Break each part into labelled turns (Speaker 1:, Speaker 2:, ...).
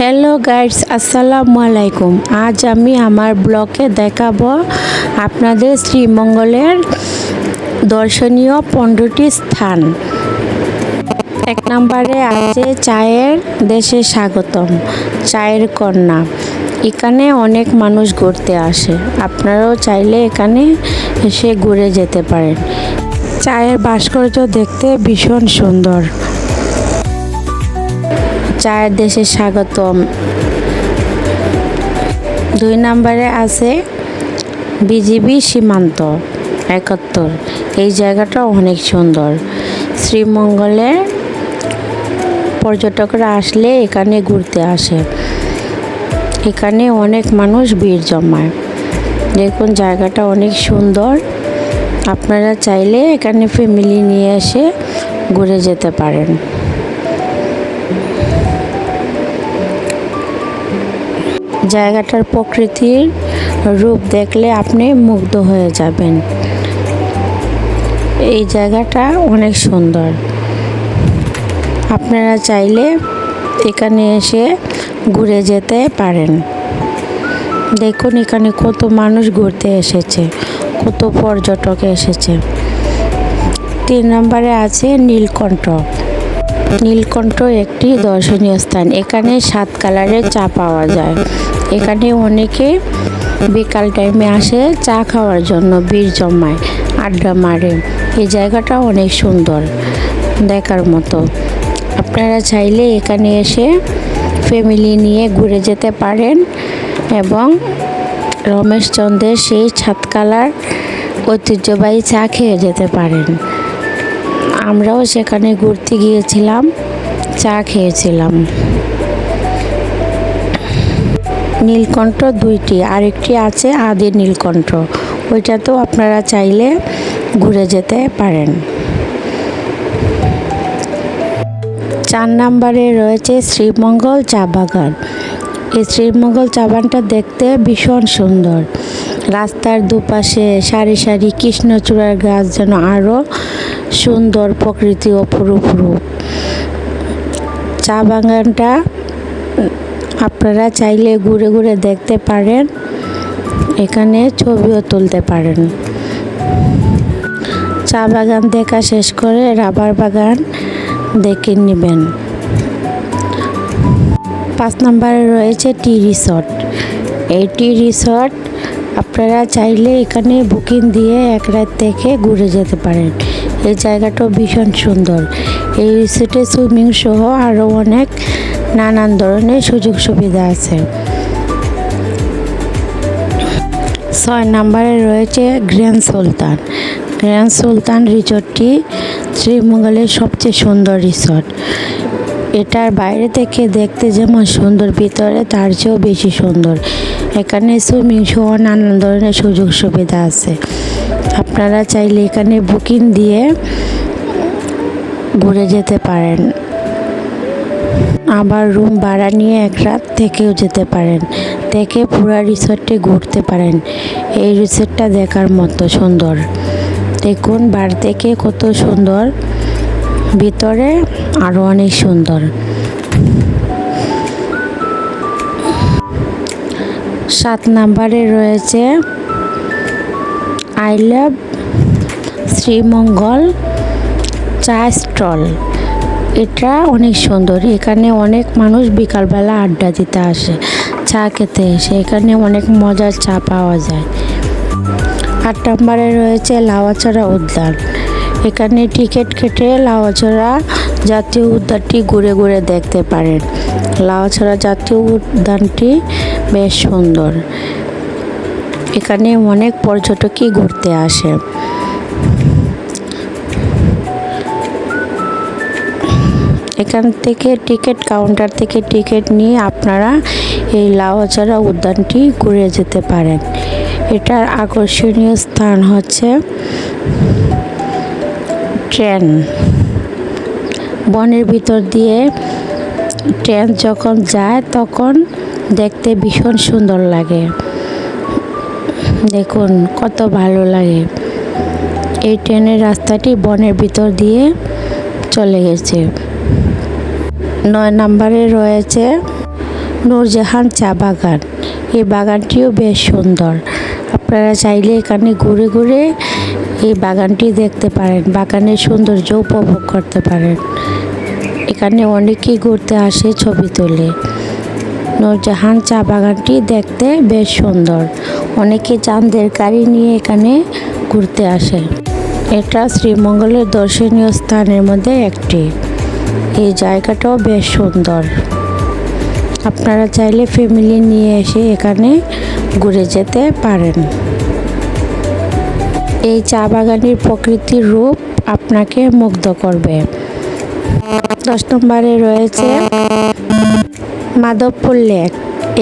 Speaker 1: Hello guides আসসালামু আলাইকুম আজ আমি আমার ব্লগে দেখাবো আপনাদের শ্রীমঙ্গলের দর্শনীয় পনেরোটি স্থান। এক নম্বরে আছে চায়ের দেশে স্বাগতম, চায়ের কন্যা। এখানে অনেক মানুষ ঘুরতে আসে, আপনারাও চাইলে এখানে এসে ঘুরে যেতে পারেন। চায়ের ভাস্কর্য দেখতে ভীষণ সুন্দর। চায়ের দেশে স্বাগতম। দুই নম্বরে আছে বিজিবি সীমান্ত, একাত্তর। এই জায়গাটা অনেক সুন্দর। শ্রীমঙ্গলে পর্যটকরা আসলে এখানে ঘুরতে আসে। এখানে অনেক মানুষ ভিড় জমায়। দেখুন, জায়গাটা অনেক সুন্দর। আপনারা চাইলে এখানে ফ্যামিলি নিয়ে এসে ঘুরে যেতে পারেন। জায়গাটার প্রকৃতির রূপ দেখলে আপনি মুগ্ধ হয়ে যাবেন। এই জায়গাটা অনেক সুন্দর। আপনারা চাইলে এখানে এসে ঘুরে যেতে পারেন। দেখুন এখানে কত মানুষ ঘুরতে এসেছে, কত পর্যটক এসেছে। তিন নম্বরে আছে নীলকণ্ঠ। নীলকণ্ঠ একটি দর্শনীয় স্থান। এখানে সাত কালারের চা পাওয়া যায়। এখানে অনেকে বিকাল টাইমে আসে চা খাওয়ার জন্য বীর জমায়, আড্ডা মারে। এই জায়গাটা অনেক সুন্দর, দেখার মতো। আপনারা চাইলে এখানে এসে ফ্যামিলি নিয়ে ঘুরে যেতে পারেন এবং রমেশচন্দ্রের সেই ছাতকালার ঐতিহ্যবাহী চা খেয়ে যেতে পারেন। আমরাও সেখানে ঘুরতে গিয়েছিলাম, চা খেয়েছিলাম। নীলকণ্ঠ দুইটি, আরেকটি আছে আদি নীলকণ্ঠ। ওইটাতেও আপনারা চাইলে ঘুরে যেতে পারেন। চার নম্বরে রয়েছে শ্রীমঙ্গল চা বাগান। এই শ্রীমঙ্গল চা বাগানটা দেখতে ভীষণ সুন্দর। রাস্তার দুপাশে সারি সারি কৃষ্ণচূড়ার গাছ যেন আরও সুন্দর প্রকৃতি অপরূপ রূপ। চা বাগানটা আপনারা চাইলে ঘুরে ঘুরে দেখতে পারেন। এখানে ছবিও তুলতে পারেন। চা বাগান দেখা শেষ করে রাবার বাগান দেখে নেবেন। পাঁচ নম্বরে রয়েছে টি রিসর্ট। এই টি রিসর্ট আপনারা চাইলে এখানে বুকিং দিয়ে এক রাত থেকে ঘুরে যেতে পারেন। এই জায়গাটাও ভীষণ সুন্দর। এই রিসোর্টে সুইমিং সহ আরও অনেক নানান ধরনের সুযোগ সুবিধা আছে। ছয় নম্বরে রয়েছে গ্র্যান্ড সুলতান। গ্র্যান্ড সুলতান রিসোর্টটি শ্রীমঙ্গলের সবচেয়ে সুন্দর রিসর্ট। এটার বাইরে থেকে দেখতে যেমন সুন্দর, ভিতরে তার চেয়েও বেশি সুন্দর। এখানে সুইমিং সহ নানান ধরনের সুযোগ সুবিধা আছে। আপনারা চাইলে এখানে বুকিং দিয়ে ঘুরে যেতে পারেন। আবার রুম ভাড়া নিয়ে এক রাত থেকেও যেতে পারেন, থেকে পুরা রিসর্টে ঘুরতে পারেন। এই রিসর্টটা দেখার মতো সুন্দর। দেখুন বার থেকে কত সুন্দর, ভিতরে আরও অনেক সুন্দর। সাত নাম্বারে রয়েছে, আই লাভ শ্রীমঙ্গল চা স্টল। এটা অনেক সুন্দর। এখানে অনেক মানুষ বিকালবেলা আড্ডা দিতে আসে, চা খেতে এসে। এখানে অনেক মজার চা পাওয়া যায়। আট নম্বরে রয়েছে লাওয়াছড়া উদ্যান। এখানে টিকিট কেটে লাওয়াছড়া জাতীয় উদ্যানটি ঘুরে ঘুরে দেখতে পারেন। লাওয়াছড়া জাতীয় উদ্যানটি বেশ সুন্দর। এখানে অনেক পর্যটকই ঘুরতে আসে। এখান থেকে টিকিট কাউন্টার থেকে টিকিট নিয়ে আপনারা এই লাওয়াছড়া উদ্যানটি ঘুরে যেতে পারেন। এটার আকর্ষণীয় স্থান হচ্ছে ট্রেন। বনের ভিতর দিয়ে ট্রেন যখন যায় তখন দেখতে ভীষণ সুন্দর লাগে। দেখুন কত ভালো লাগে। এই ট্রেনের রাস্তাটি বনের ভিতর দিয়ে চলে গেছে। নয় নম্বরে রয়েছে নূরজাহান চা বাগান। এই বাগানটিও বেশ সুন্দর। আপনারা চাইলে এখানে ঘুরে ঘুরে এই বাগানটি দেখতে পারেন। বাগানের সৌন্দর্য উপভোগ করতে পারেন। এখানে অনেকেই ঘুরতে আসে ছবি তোলে। নূরজাহান চা বাগানটি দেখতে বেশ সুন্দর। অনেকে চাঁদের গাড়ি নিয়ে এখানে ঘুরতে আসে। এটা শ্রীমঙ্গলের দর্শনীয় স্থানের মধ্যে একটি। এই জায়গাটাও বেশ সুন্দর। আপনারা চাইলে ফ্যামিলি নিয়ে এসে এখানে ঘুরে যেতে পারেন। এই চা বাগানের প্রকৃতির রূপ আপনাকে মুগ্ধ করবে। দশ নম্বরে রয়েছে মাধবপুর লেক।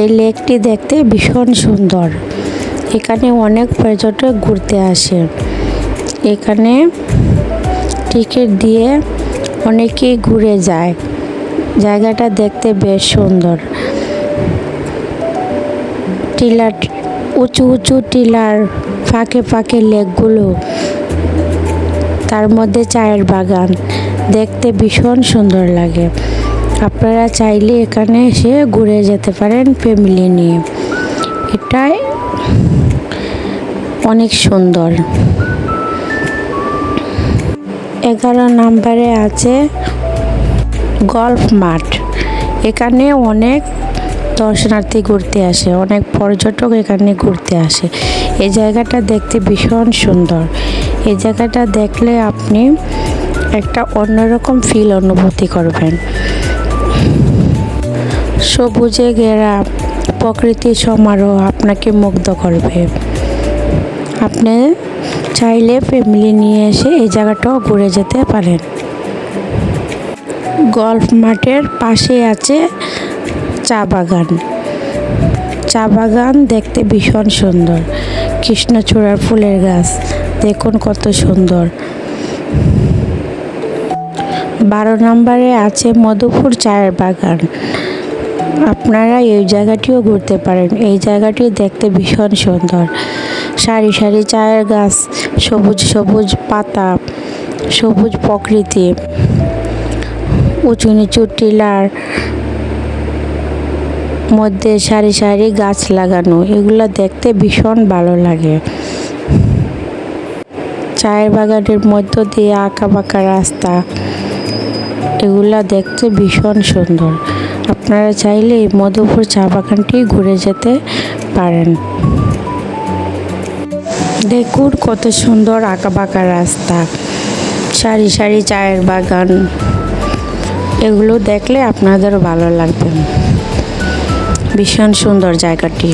Speaker 1: এই লেকটি দেখতে ভীষণ সুন্দর। এখানে অনেক পর্যটক ঘুরতে আসে। এখানে টিকিট দিয়ে অনেকেই ঘুরে যায়। জায়গাটা দেখতে বেশ সুন্দর। টিলার উঁচু উঁচু টিলার ফাঁকে ফাঁকে লেকগুলো, তার মধ্যে চায়ের বাগান। দেখতে ভীষণ সুন্দর লাগে। আপনারা চাইলে এখানে এসে ঘুরে যেতে পারেন ফ্যামিলি নিয়ে। এটাই অনেক সুন্দর। এগারো নম্বরে আছে গল্ফ মাঠ। এখানে অনেক দর্শনার্থী ঘুরতে আসে, অনেক পর্যটক এখানে ঘুরতে আসে। এই জায়গাটা দেখতে ভীষণ সুন্দর। এই জায়গাটা দেখলে আপনি একটা অন্যরকম ফিল অনুভূতি করবেন। সবুজে ঘেরা প্রকৃতির সমারোহ আপনাকে মুগ্ধ করবে। আপনি চাইলে ফ্যামিলি নিয়ে এসে এই জায়গাটাও ঘুরে যেতে পারেন। গল্ফ মাঠের পাশে আছে চা বাগান। চা বাগান দেখতে ভীষণ সুন্দর। কৃষ্ণচূড়ার ফুলের গাছ, দেখুন কত সুন্দর। বারো নম্বরে আছে মধুপুর চায়ের বাগান। আপনারা এই জায়গাটিও ঘুরতে পারেন। এই জায়গাটি দেখতে ভীষণ সুন্দর। সারি সারি চায়ের গাছ, সবুজ সবুজ পাতা, সবুজ প্রকৃতি, উঁচু নিচু টিলার মধ্যে সারি সারি গাছ লাগানো। এগুলো দেখতে ভীষণ ভালো লাগে। চায়ের বাগানের মধ্য দিয়ে আঁকা বাঁকা রাস্তা, এগুলা দেখতে ভীষণ সুন্দর। আপনারা চাইলে মধুপুর চা বাগানটি ঘুরে যেতে পারেন। দেখুন কত সুন্দর আঁকা বাঁকা রাস্তা। সারি সারি চায়ের বাগান। এগুলো দেখলে আপনাদেরও ভালো লাগবে। ভীষণ সুন্দর জায়গাটি।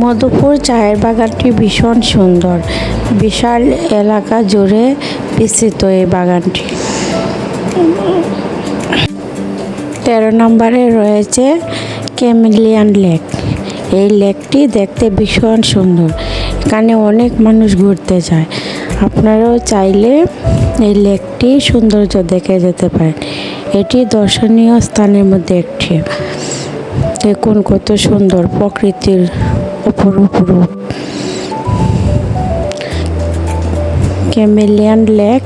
Speaker 1: মধুপুর চায়ের বাগানটি ভীষণ সুন্দর। বিশাল এলাকা জুড়ে বিস্তৃত এই বাগানটি। তেরো নম্বরে রয়েছে ক্যামিলিয়ান লেক। এই লেকটি দেখতে ভীষণ সুন্দর। এখানে অনেক মানুষ ঘুরতে যায়। আপনারাও চাইলে এই লেকটি সৌন্দর্য দেখে যেতে পারেন। এটি দর্শনীয় স্থানের মধ্যে একটি। দেখুন কত সুন্দর প্রকৃতির অপরূপ রূপ ক্যামেলিয়ান লেক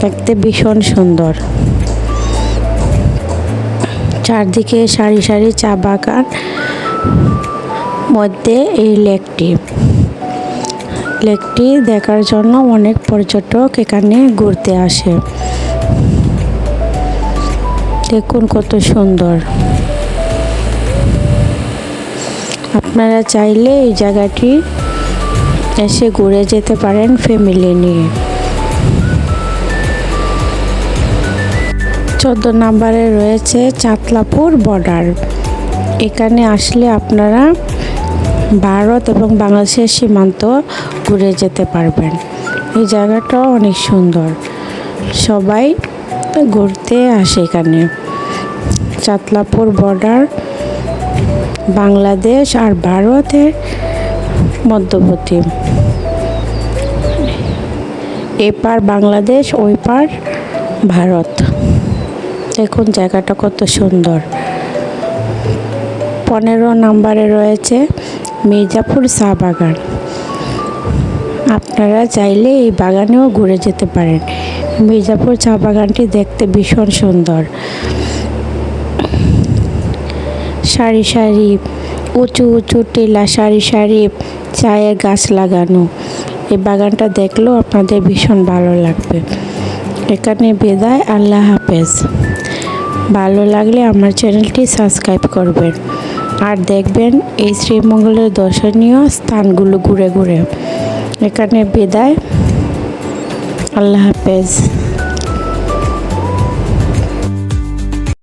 Speaker 1: দেখতে ভীষণ সুন্দর। চারদিকে সারি সারি চা বাগান। মধ্যে এই লেকটি। লেকটি দেখার জন্য অনেক পর্যটক এখানে ঘুরতে আসে। দেখুন কত সুন্দর। আপনারা চাইলে এই জায়গাটি এসে ঘুরে যেতে পারেন ফ্যামিলি নিয়ে। চোদ্দ নম্বরে রয়েছে চাতলাপুর বর্ডার। এখানে আসলে আপনারা ভারত এবং বাংলাদেশের সীমান্ত ঘুরে যেতে পারবেন। এই জায়গাটাও অনেক সুন্দর। সবাই ঘুরতে আসে এখানে। চাতলাপুর বর্ডার বাংলাদেশ আর ভারতের মধ্যবর্তী। এপার বাংলাদেশ, ওই পার ভারত। দেখুন জায়গাটা কত সুন্দর। পনেরো নম্বরে রয়েছে মির্জাপুর চা বাগান। আপনারা চাইলে এই বাগানেও ঘুরে যেতে পারেন। মির্জাপুর চা বাগানটি দেখতে ভীষণ সুন্দর। সারি সারি, উঁচু উঁচু টিলা, সারি সারি চায়ের গাছ লাগানো। এই বাগানটা দেখলেও আপনাদের ভীষণ ভালো লাগবে। এখানে বিদায়, আল্লাহ হাফেজ। ভালো লাগলে আমার চ্যানেলটি সাবস্ক্রাইব করবেন। আর দেখবেন এই শ্রীমঙ্গলের দর্শনীয় স্থানগুলো ঘুরে ঘুরে। এখানে বিদায়। আল্লাহ হাফেজ।